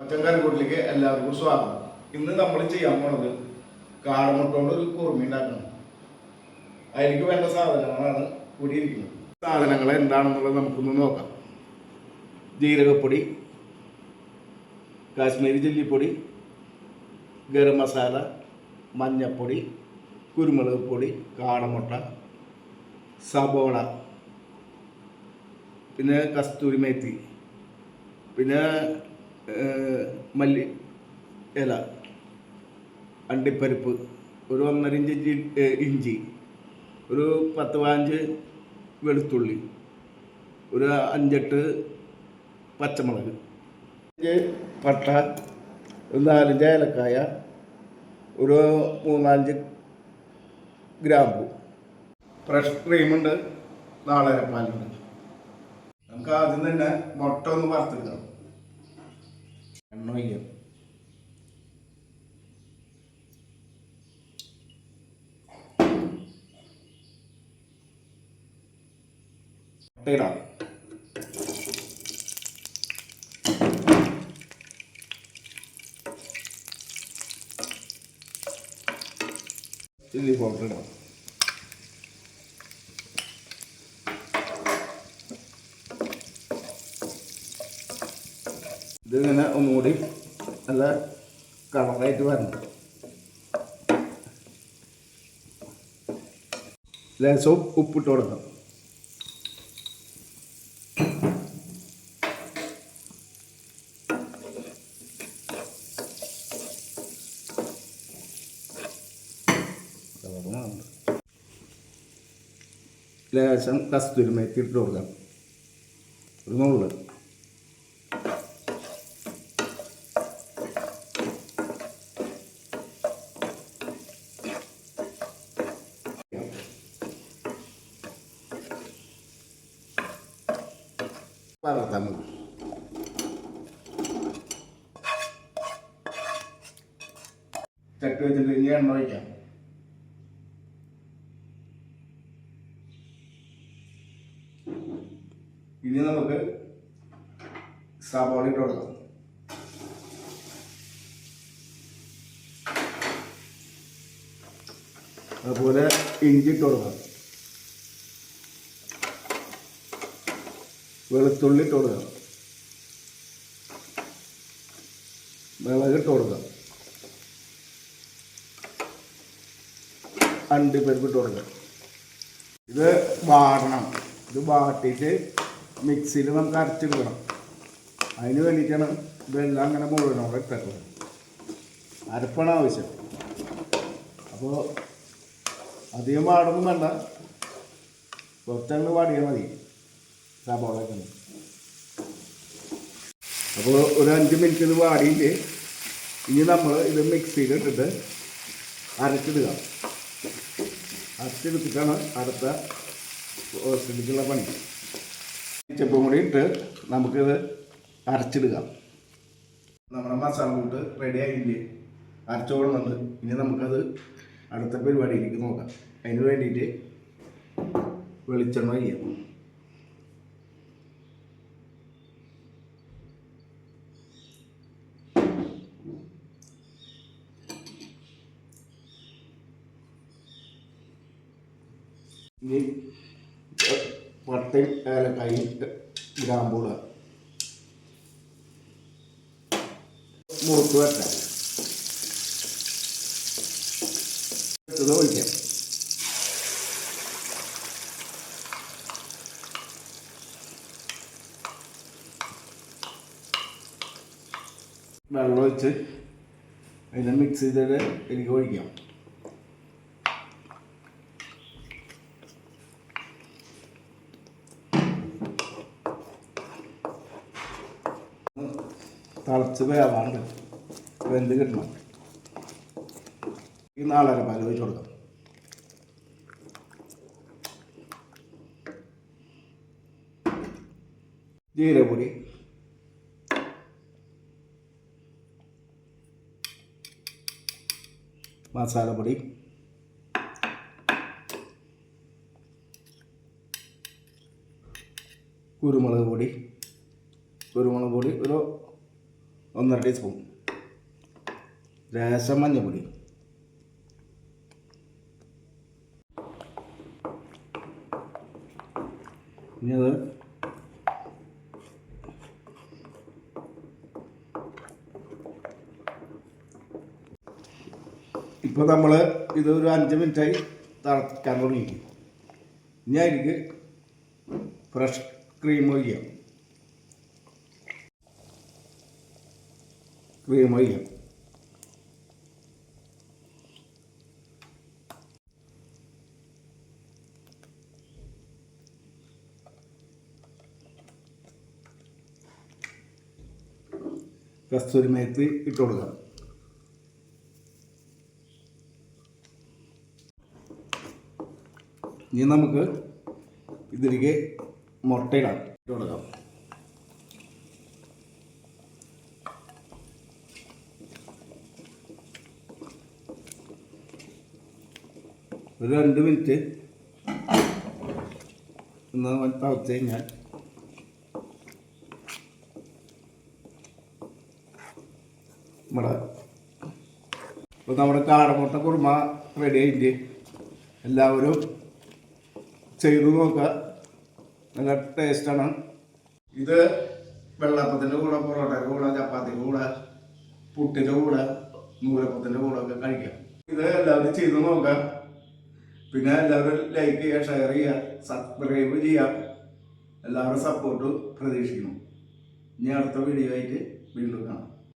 പച്ചക്കറിക്കൂട്ടിലേക്ക് എല്ലാവർക്കും സ്വാഗതം. ഇന്ന് നമ്മൾ ചെയ്യാൻ പോണത് കാടമുട്ടോണ്ട് ഒരു കുറുമി ഉണ്ടാക്കണം. അതിലേക്ക് വേണ്ട സാധനങ്ങളാണ് കൂടിയിരിക്കുന്നത് സാധനങ്ങൾ എന്താണെന്നുള്ളത് നമുക്കൊന്ന് നോക്കാം. ജീരകപ്പൊടി കാശ്മീരി ചില്ലിപ്പൊടി ഗരം മസാല മഞ്ഞപ്പൊടി കുരുമുളക് പൊടി കാടമുട്ട സബോള പിന്നെ കസ്തൂരി മേത്തി പിന്നെ മല്ലി ഇല അണ്ടിപ്പരിപ്പ് ഒരു ഒന്നര ഇഞ്ച് ഇഞ്ചി ഒരു പത്ത് പതിനഞ്ച് വെളുത്തുള്ളി ഒരു അഞ്ചെട്ട് പച്ചമുളക് പട്ട ഒരു നാലഞ്ച് ഏലക്കായ ഒരു മൂന്നാലഞ്ച് ഗ്രാമ്പു. ഫ്രഷ് ക്രീമുണ്ട് നാളെ പാലുണ്ട് നമുക്ക് ആദ്യം തന്നെ മുട്ട ഒന്ന് വറുത്തെടുക്കണം എണ്ണ ഒഴിക്കാം മുട്ടയിടാം ചില്ലി പൗഡർ ഇടാം ഇതിങ്ങനെ ഒന്നുകൂടി നല്ല കളറായിട്ട് വരണം. ലേശവും ഉപ്പിട്ട് മാറുന്നുണ്ട്. ലേശം കസ്തൂരി മേത്തിയിട്ട് കൊടുക്കാം. ഒരു നുള്ളു. വളർത്താൻ മതി ചട്ടി വെച്ചിട്ട് ഇനി എണ്ണ ഒഴിക്കാം ഇനി നമുക്ക് സവാള ഇട്ട് കൊടുക്കാം അതുപോലെ ഇഞ്ചി ഇട്ട് കൊടുക്കാം വെളുത്തുള്ളി ഇട്ട് കൊടുക്കുക. മുളക് അണ്ടി പരിപ്പ് അണ്ടിപ്പരിപ്പ് ഇട്ട് കൊടുക്കാം ഇത് വാടണം. ഇത് വാട്ടിയിട്ട് മിക്സിയിൽ നമുക്ക് അരച്ചെടുക്കണം അതിന് വേണ്ടിയിട്ടാണ് ഇതെല്ലാം അങ്ങനെ മുഴുവനോടെ ഇട്ടേക്കുന്നത്. അരപ്പാണ് ആവശ്യം. അപ്പോൾ അധികം വാടൊന്നും വേണ്ട. കുറച്ചങ്ങ് വാടിയാൽ മതി. അപ്പോൾ ഒരു അഞ്ച് മിനിറ്റ് ഇത് വാടിയിട്ട് ഇനി നമ്മൾ ഇത് മിക്സിയിൽ ഇട്ടിട്ട് അരച്ചിടുക. അരച്ചെടുത്തിട്ടാണ് അടുത്ത ഹോസ്പിറ്റലിലേക്കുള്ള പണി. ചെപ്പും കൂടി ഇട്ട് നമുക്കിത് അരച്ചിടുക. നമ്മുടെ മസാല കൂട്ട് റെഡി ആയില്ലേ? അരച്ചോളുന്നുണ്ട് ഇനി നമുക്കത് അടുത്ത പരിപാടിയിലേക്ക് നോക്കാം. അതിന് വേണ്ടിയിട്ട് വെളിച്ചെണ്ണ ചെയ്യാം ഇനി പട്ടയും ഏലക്കായും ഗ്രാമ്പൂട മൂത്ത് വെക്കാം. ഒഴിക്കാം. വെള്ളം ഒഴിച്ച് അതിനെ മിക്സ് ചെയ്തിട്ട് എനിക്ക് ഒഴിക്കാം. തിളച്ച് വേവാണ്ട് വെന്ത് കിട്ടണം. ഈ നാളെ പാൽ ഒഴിച്ച് കൊടുക്കാം. ജീരപൊടി മസാലപ്പൊടി. കുരുമുളക് പൊടി. കുരുമുളക് പൊടി ഒരു ഒന്നര ടീസ്പൂൺ ലേശം മഞ്ഞൾപ്പൊടി ഇനി അത് ഇപ്പോൾ നമ്മൾ ഇത് ഒരു അഞ്ച് മിനിറ്റായി തിളക്കാൻ തുടങ്ങി ഇനി അതിലേക്ക് ഫ്രഷ് ക്രീം ഒഴിക്കാം. ഒഴിക്കാം കസ്തൂരി മേത്തി ഇട്ട് കൊടുക്കാം. ഇനി നമുക്ക് ഇതിലേക്ക് മുട്ടയിടാം. ഇട്ട് കൊടുക്കാം. ഒരു രണ്ട് മിനിറ്റ്. ഒന്ന് തളച്ച് കഴിഞ്ഞാൽ. നമ്മുടെ ഇപ്പോൾ നമ്മുടെ കാടമുട്ട കുറുമ റെഡി ആയിട്ട് എല്ലാവരും ചെയ്തു നോക്കുക. നല്ല ടേസ്റ്റാണ് ഇത് വെള്ളപ്പത്തിന്റെ കൂടെ പൊറോട്ടയുടെ കൂടെ ചപ്പാത്തിന്റെ കൂടെ പുട്ടിന്റെ കൂടെ നൂലപ്പത്തിന്റെ കൂടെ ഒക്കെ കഴിക്കാം. ഇത് എല്ലാവരും ചെയ്തു നോക്കാം പിന്നെ എല്ലാവരും ലൈക്ക് ചെയ്യുക ഷെയർ ചെയ്യുക സബ്സ്ക്രൈബ് ചെയ്യുക. എല്ലാവരും സപ്പോർട്ട് പ്രതീക്ഷിക്കുന്നു. ഇനി അടുത്ത വീഡിയോ ആയിട്ട് വീണ്ടും കാണാം.